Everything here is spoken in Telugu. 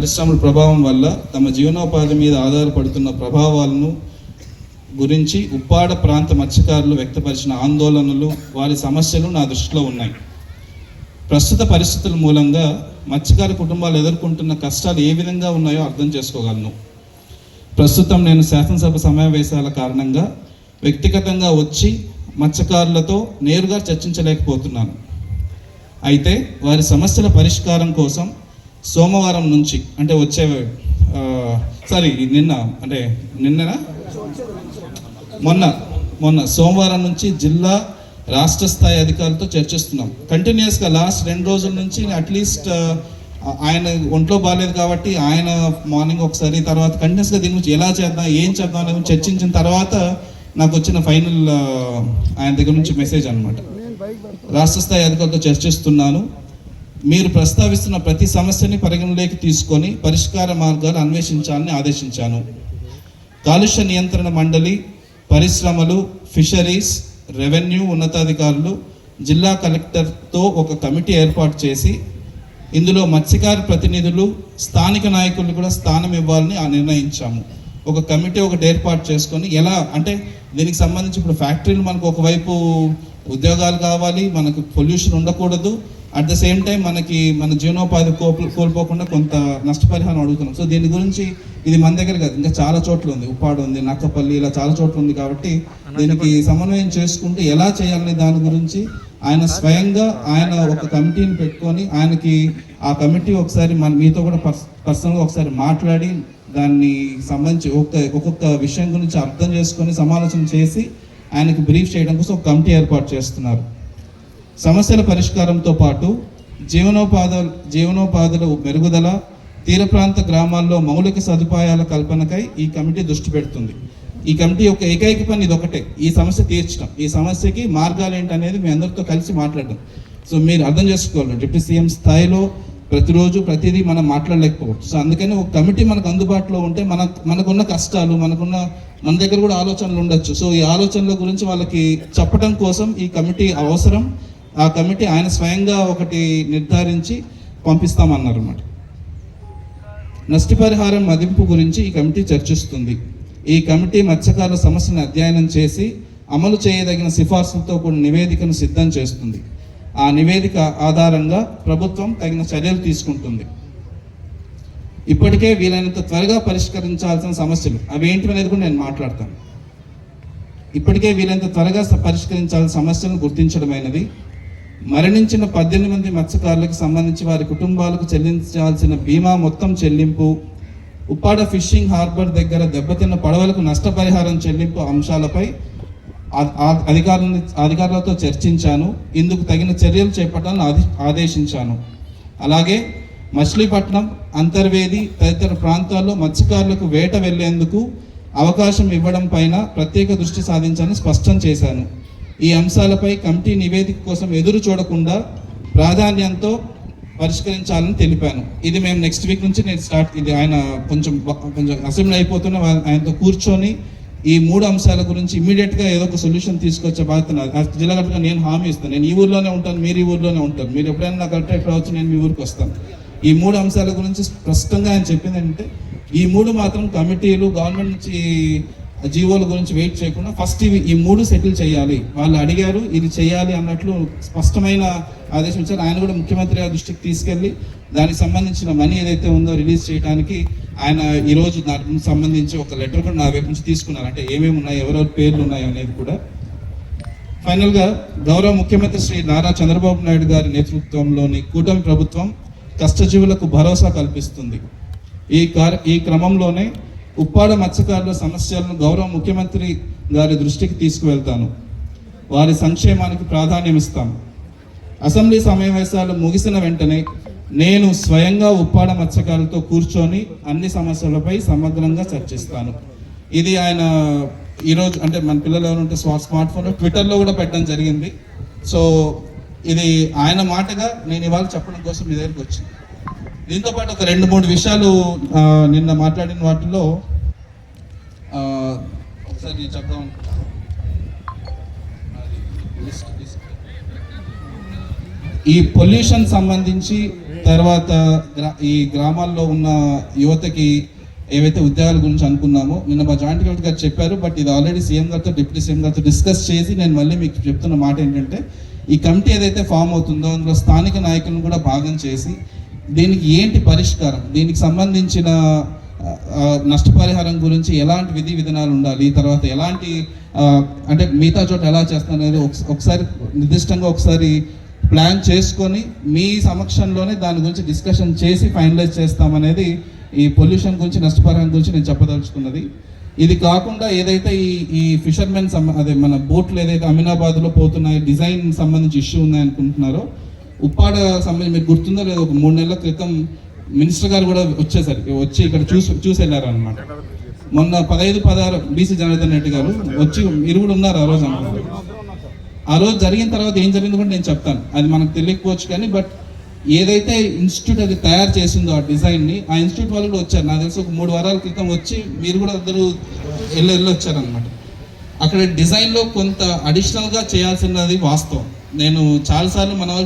పరిశ్రమల ప్రభావం వల్ల తమ జీవనోపాధి మీద ఆధారపడుతున్న ప్రభావాలను గురించి ఉప్పాడ ప్రాంత మత్స్యకారులు వ్యక్తపరిచిన ఆందోళనలు వారి సమస్యలు నా దృష్టిలో ఉన్నాయి. ప్రస్తుత పరిస్థితుల మూలంగా మత్స్యకార కుటుంబాలు ఎదుర్కొంటున్న కష్టాలు ఏ విధంగా ఉన్నాయో అర్థం చేసుకోగలను. ప్రస్తుతం నేను శాసనసభ సమావేశాల కారణంగా వ్యక్తిగతంగా వచ్చి మత్స్యకారులతో నేరుగా చర్చించలేకపోతున్నాను. అయితే వారి సమస్యల పరిష్కారం కోసం సోమవారం నుంచి అంటే వచ్చే సారీ నిన్న అంటే నిన్ననా? మొన్న మొన్న సోమవారం నుంచి జిల్లా రాష్ట్ర స్థాయి అధికారులతో చర్చిస్తున్నాం. కంటిన్యూస్గా లాస్ట్ రెండు రోజుల నుంచి అట్లీస్ట్ ఆయన ఒంట్లో బాగాలేదు కాబట్టి ఆయన మార్నింగ్ ఒకసారి తర్వాత కంటిన్యూస్గా దీని గురించి ఎలా చేద్దాం ఏం చేద్దాం అనేది చర్చించిన తర్వాత నాకు వచ్చిన ఫైనల్ ఆయన దగ్గర నుంచి మెసేజ్ అనమాట రాష్ట్ర స్థాయి అధికారులతో చర్చిస్తున్నాను. మీరు ప్రస్తావిస్తున్న ప్రతి సమస్యని పరిగణలోకి తీసుకొని పరిష్కార మార్గాలు అన్వేషించాలని ఆదేశించాను. కాలుష్య నియంత్రణ మండలి పరిశ్రమలు ఫిషరీస్ రెవెన్యూ ఉన్నతాధికారులు జిల్లా కలెక్టర్తో ఒక కమిటీ ఏర్పాటు చేసి ఇందులో మత్స్యకార ప్రతినిధులు స్థానిక నాయకులు కూడా స్థానం ఇవ్వాలని ఆ నిర్ణయించాము. ఒక కమిటీ ఒకటి ఏర్పాటు చేసుకొని ఎలా అంటే దీనికి సంబంధించి ఇప్పుడు ఫ్యాక్టరీలు మనకు ఒకవైపు ఉద్యోగాలు కావాలి మనకు పొల్యూషన్ ఉండకూడదు అట్ ద సేమ్ టైం మనకి మన జీవనోపాధి కోల్పో కోల్పోకుండా కొంత నష్టపరిహారం అడుగుతున్నాం. సో దీని గురించి ఇది మన దగ్గర కాదు. ఇంకా చాలా చోట్ల ఉంది. ఉప్పాడు ఉంది నక్కపల్లి ఇలా చాలా చోట్ల ఉంది కాబట్టి దీనికి సమన్వయం చేసుకుంటూ ఎలా చేయాలనే దాని గురించి ఆయన స్వయంగా ఆయన ఒక కమిటీని పెట్టుకొని ఆయనకి ఆ కమిటీ ఒకసారి మన మీతో కూడా పర్స్ పర్సనల్గా ఒకసారి మాట్లాడి దాన్ని సంబంధించి ఒక్కొక్క ఒక్కొక్క విషయం గురించి అర్థం చేసుకొని సమాలోచన చేసి ఆయనకి బ్రీఫ్ చేయడం కోసం ఒక కమిటీ ఏర్పాటు చేస్తున్నారు. సమస్యల పరిష్కారంతో పాటు జీవనోపాధ జీవనోపాధుల మెరుగుదల తీర ప్రాంత గ్రామాల్లో మౌలిక సదుపాయాల కల్పనకై ఈ కమిటీ దృష్టి పెడుతుంది. ఈ కమిటీ యొక్క ఏకైక పని ఇది ఒకటే ఈ సమస్య తీర్చడం. ఈ సమస్యకి మార్గాలు ఏంటనేది మీ అందరితో కలిసి మాట్లాడడం. సో మీరు అర్థం చేసుకోవాలి. డిప్యూటీ సీఎం స్థాయిలో ప్రతిరోజు ప్రతిదీ మనం మాట్లాడలేకపోవచ్చు. సో అందుకని ఒక కమిటీ మనకు అందుబాటులో ఉంటే మన మనకున్న కష్టాలు మనకున్న మన దగ్గర కూడా ఆలోచనలు ఉండొచ్చు. సో ఈ ఆలోచనల గురించి వాళ్ళకి చెప్పడం కోసం ఈ కమిటీ అవసరం. ఆ కమిటీ ఆయన స్వయంగా ఒకటి నిర్ధారించి పంపిస్తామన్నారన్నమాట. నష్టపరిహారం మదింపు గురించి ఈ కమిటీ చర్చిస్తుంది. ఈ కమిటీ మత్స్యకారుల సమస్యను అధ్యయనం చేసి అమలు చేయదగిన సిఫార్సులతో కూడిన నివేదికను సిద్ధం చేస్తుంది. ఆ నివేదిక ఆధారంగా ప్రభుత్వం తగిన చర్యలు తీసుకుంటుంది. ఇప్పటికే వీలైనంత త్వరగా పరిష్కరించాల్సిన సమస్యలు అవి ఏంటి అనేది కూడా నేను మాట్లాడతాను. ఇప్పటికే వీలైనంత త్వరగా పరిష్కరించాల్సిన సమస్యలను గుర్తించడమైనది మరణించిన పద్దెనిమిది మంది మత్స్యకారులకు సంబంధించి వారి కుటుంబాలకు చెల్లించాల్సిన బీమా మొత్తం చెల్లింపు ఉప్పాడ ఫిషింగ్ హార్బర్ దగ్గర దెబ్బతిన్న పడవలకు నష్టపరిహారం చెల్లింపు అంశాలపై అధికారుల అధికారులతో చర్చించాను. ఇందుకు తగిన చర్యలు చేపట్టాలని ఆది ఆదేశించాను. అలాగే మచిలీపట్నం అంతర్వేది తదితర ప్రాంతాల్లో మత్స్యకారులకు వేట వెళ్ళేందుకు అవకాశం ఇవ్వడం పైన ప్రత్యేక దృష్టి సాధించాలని స్పష్టం చేశాను. ఈ అంశాలపై కమిటీ నివేదిక కోసం ఎదురు చూడకుండా ప్రాధాన్యంతో పరిష్కరించాలని తెలిపాను. ఇది మేము నెక్స్ట్ వీక్ నుంచి నేను స్టార్ట్ ఇది ఆయన కొంచెం కొంచెం అసెంబ్లీ అయిపోతున్న ఆయనతో కూర్చొని ఈ మూడు అంశాల గురించి ఇమీడియట్గా ఏదో ఒక సొల్యూషన్ తీసుకొచ్చే బాధ్యత నాది. జిల్లా నేను హామీ ఇస్తాను. నేను ఈ ఊర్లోనే ఉంటాను మీరు ఈ ఊర్లోనే ఉంటారు. మీరు ఎప్పుడైనా నాకు కరెక్ట్ ఎక్కడ వచ్చి నేను మీ ఊరికి వస్తాను. ఈ మూడు అంశాల గురించి స్పష్టంగా ఆయన చెప్పింది అంటే ఈ మూడు మాత్రం కమిటీలు గవర్నమెంట్ నుంచి జీవోల గురించి వెయిట్ చేయకుండా ఫస్ట్ ఇవి ఈ మూడు సెటిల్ చేయాలి. వాళ్ళు అడిగారు ఇది చేయాలి అన్నట్లు స్పష్టమైన ఆదేశం ఇచ్చారు. ఆయన కూడా ముఖ్యమంత్రి గారి దృష్టికి తీసుకెళ్ళి దానికి సంబంధించిన మనీ ఏదైతే ఉందో రిలీజ్ చేయడానికి ఆయన ఈ రోజు దానికి సంబంధించి ఒక లెటర్ కూడా నా వైపు నుంచి తీసుకున్నారు. అంటే ఏమేమి ఉన్నాయి ఎవరెవరి పేర్లు ఉన్నాయి అనేది కూడా. ఫైనల్గా గౌరవ ముఖ్యమంత్రి శ్రీ నారా చంద్రబాబు నాయుడు గారి నేతృత్వంలోని కూటమి ప్రభుత్వం కష్టజీవులకు భరోసా కల్పిస్తుంది. ఈ కార్ ఈ క్రమంలోనే ఉప్పాడ మత్స్యకారుల సమస్యలను గౌరవ ముఖ్యమంత్రి గారి దృష్టికి తీసుకువెళ్తాను. వారి సంక్షేమానికి ప్రాధాన్యం ఇస్తాం అసెంబ్లీ సమావేశాలు ముగిసిన వెంటనే నేను స్వయంగా ఉప్పాడ మత్స్యకారులతో కూర్చొని అన్ని సమస్యలపై సమగ్రంగా చర్చిస్తాను. ఇది ఆయన ఈరోజు అంటే మన పిల్లలు ఎవరుంటే స్మార్ట్ స్మార్ట్ ఫోన్లో ట్విట్టర్లో కూడా పెట్టడం జరిగింది. సో ఇది ఆయన మాటగా నేను ఇవాళ చెప్పడం కోసం మీ దగ్గరికి వచ్చింది. దీంతో పాటు ఒక రెండు మూడు విషయాలు నిన్న మాట్లాడిన వాటిలో ఆ, ఒకసారి చెప్దాం ఈ పొల్యూషన్ సంబంధించి తర్వాత గ్రా ఈ గ్రామాల్లో ఉన్న యువతకి ఏవైతే ఉద్యోగాల గురించి అనుకున్నామో నిన్న మా జాయింట్ కలెక్టర్ గారు చెప్పారు బట్ ఇది ఆల్రెడీ సీఎం గారితో డిప్యూటీ సీఎం గారితో డిస్కస్ చేసి నేను మళ్ళీ మీకు చెప్తున్న మాట ఏంటంటే ఈ కమిటీ ఏదైతే ఫామ్ అవుతుందో అందులో స్థానిక నాయకులను కూడా భాగం చేసి దీనికి ఏంటి పరిష్కారం? దీనికి సంబంధించిన నష్టపరిహారం గురించి ఎలాంటి విధి విధానాలు ఉండాలి? తర్వాత ఎలాంటి అంటే మిగతా చోట ఎలా చేస్తాను అనేది ఒకసారి నిర్దిష్టంగా ఒకసారి ప్లాన్ చేసుకొని మీ సమక్షంలోనే దాని గురించి డిస్కషన్ చేసి ఫైనలైజ్ చేస్తామనేది ఈ పొల్యూషన్ గురించి నష్టపరిహారం గురించి నేను చెప్పదలుచుకున్నది. ఇది కాకుండా ఏదైతే ఈ ఈ ఫిషర్మెన్ అదే మన బోట్లు ఏదైతే అమీనాబాద్లో పోతున్నాయి డిజైన్ సంబంధించి ఇష్యూ ఉన్నాయనుకుంటున్నారో అనుకుంటున్నారో ఉప్పాడ సంబంధించి మీకు గుర్తుందో లేదో? ఒక మూడు నెలల క్రితం మినిస్టర్ గారు కూడా వచ్చేసరికి వచ్చి ఇక్కడ చూసి చూసి వెళ్ళారు అనమాట మొన్న పదహైదు పదహారు బీసీ జనార్దన్ రెడ్డి గారు వచ్చి మీరు కూడా ఉన్నారు ఆ రోజు అనుకుంటున్నారు ఆ రోజు జరిగిన తర్వాత ఏం జరిగిందో కూడా నేను చెప్తాను. అది మనకు తెలియకపోవచ్చు కానీ బట్ ఏదైతే ఇన్స్టిట్యూట్ అది తయారు చేసిందో ఆ డిజైన్ని ఆ ఇన్స్టిట్యూట్ వాళ్ళు కూడా వచ్చారు. నాకు తెలిసి ఒక మూడు వారాల క్రితం వచ్చి మీరు కూడా అందరూ వెళ్ళి వెళ్ళి వచ్చారనమాట అక్కడ డిజైన్లో కొంత అడిషనల్గా చేయాల్సినది వాస్తవం. నేను చాలాసార్లు మన వాళ్ళు